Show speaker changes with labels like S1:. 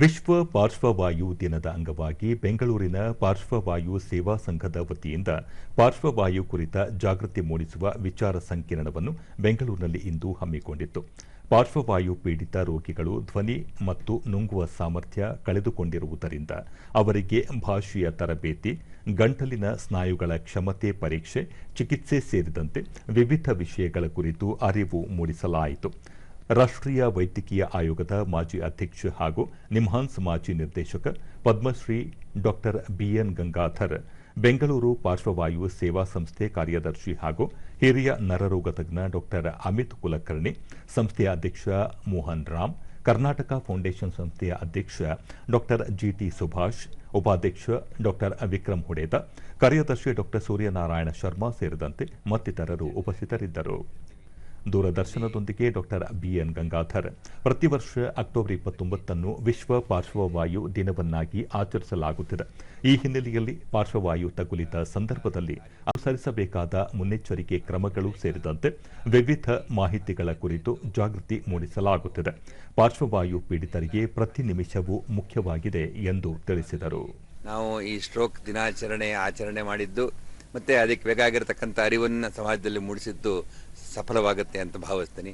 S1: ವಿಶ್ವ ಪಾರ್ಶ್ವವಾಯು ದಿನದ ಅಂಗವಾಗಿ ಬೆಂಗಳೂರಿನ ಪಾರ್ಶ್ವವಾಯು ಸೇವಾ ಸಂಘದ ವತಿಯಿಂದ ಪಾರ್ಶ್ವವಾಯು ಕುರಿತ ಜಾಗೃತಿ ಮೂಡಿಸುವ ವಿಚಾರ ಸಂಕಿರಣವನ್ನು ಬೆಂಗಳೂರಿನಲ್ಲಿ ಇಂದು ಹಮ್ಮಿಕೊಂಡಿತ್ತು. ಪಾರ್ಶ್ವವಾಯು ಪೀಡಿತ ರೋಗಿಗಳು ಧ್ವನಿ ಮತ್ತು ನುಂಗುವ ಸಾಮರ್ಥ್ಯ ಕಳೆದುಕೊಂಡಿರುವುದರಿಂದ ಅವರಿಗೆ ಭಾಷೆಯ ತರಬೇತಿ, ಗಂಟಲಿನ ಸ್ನಾಯುಗಳ ಕ್ಷಮತೆ ಪರೀಕ್ಷೆ, ಚಿಕಿತ್ಸೆ ಸೇರಿದಂತೆ ವಿವಿಧ ವಿಷಯಗಳ ಕುರಿತು ಅರಿವು ಮೂಡಿಸಲಾಯಿತು. ರಾಷ್ಟ್ರೀಯ ವೈದ್ಯಕೀಯ ಆಯೋಗದ ಮಾಜಿ ಅಧ್ಯಕ್ಷ ಹಾಗೂ ನಿಮ್ಹಾನ್ಸ್ ಮಾಜಿ ನಿರ್ದೇಶಕ ಪದ್ಮಶ್ರೀ ಡಾಕ್ಟರ್ ಬಿಎನ್ ಗಂಗಾಧರ್, ಬೆಂಗಳೂರು ಪಾರ್ಶ್ವವಾಯು ಸೇವಾ ಸಂಸ್ಥೆ ಕಾರ್ಯದರ್ಶಿ ಹಾಗೂ ಹಿರಿಯ ನರರೋಗ ತಜ್ಞ ಡಾಕ್ಟರ್ ಅಮಿತ್ ಕುಲಕರ್ಣಿ, ಸಂಸ್ಥೆಯ ಅಧ್ಯಕ್ಷ ಮೋಹನ್ ರಾಮ್, ಕರ್ನಾಟಕ ಫೌಂಡೇಶನ್ ಸಂಸ್ಥೆಯ ಅಧ್ಯಕ್ಷ ಡಾಕ್ಟರ್ ಜಿಟಿ ಸುಭಾಷ್, ಉಪಾಧ್ಯಕ್ಷ ಡಾಕ್ಟರ್ ವಿಕ್ರಮ್ ಹುಡೇದ, ಕಾರ್ಯದರ್ಶಿ ಡಾಕ್ಟರ್ ಸೂರ್ಯನಾರಾಯಣ ಶರ್ಮಾ ಸೇರಿದಂತೆ ಮತ್ತಿತರರು ಉಪಸ್ಥಿತರಿದ್ದರು. ದೂರದರ್ಶನದೊಂದಿಗೆ ಡಾಕ್ಟರ್ ಬಿಎನ್ ಗಂಗಾಧರ್. ಪ್ರತಿ ವರ್ಷ ಅಕ್ಟೋಬರ್ ಇಪ್ಪತ್ತೊಂಬತ್ತನ್ನು ವಿಶ್ವ ಪಾರ್ಶ್ವವಾಯು ದಿನವನ್ನಾಗಿ ಆಚರಿಸಲಾಗುತ್ತಿದೆ. ಈ ಹಿನ್ನೆಲೆಯಲ್ಲಿ ಪಾರ್ಶ್ವವಾಯು ತಗುಲಿದ ಸಂದರ್ಭದಲ್ಲಿ ಅನುಸರಿಸಬೇಕಾದ ಮುನ್ನೆಚ್ಚರಿಕೆ ಕ್ರಮಗಳು ಸೇರಿದಂತೆ ವಿವಿಧ ಮಾಹಿತಿಗಳ ಕುರಿತು ಜಾಗೃತಿ ಮೂಡಿಸಲಾಗುತ್ತಿದೆ. ಪಾರ್ಶ್ವವಾಯು ಪೀಡಿತರಿಗೆ ಪ್ರತಿ ನಿಮಿಷವೂ ಮುಖ್ಯವಾಗಿದೆ ಎಂದು ತಿಳಿಸಿದರು.
S2: ನಾವು ಈ ಸ್ಟ್ರೋಕ್ ದಿನಾಚರಣೆ ಆಚರಣೆ ಮಾಡಿದ್ದು ಮತ್ತೆ ಅದಕ್ಕೆ ಬೇಕಾಗಿರತಕ್ಕಂಥ ಅರಿವನ್ನು ಸಮಾಜದಲ್ಲಿ ಮೂಡಿಸಿದ್ದು ಸಫಲವಾಗುತ್ತೆ ಅಂತ ಭಾವಿಸ್ತೀನಿ.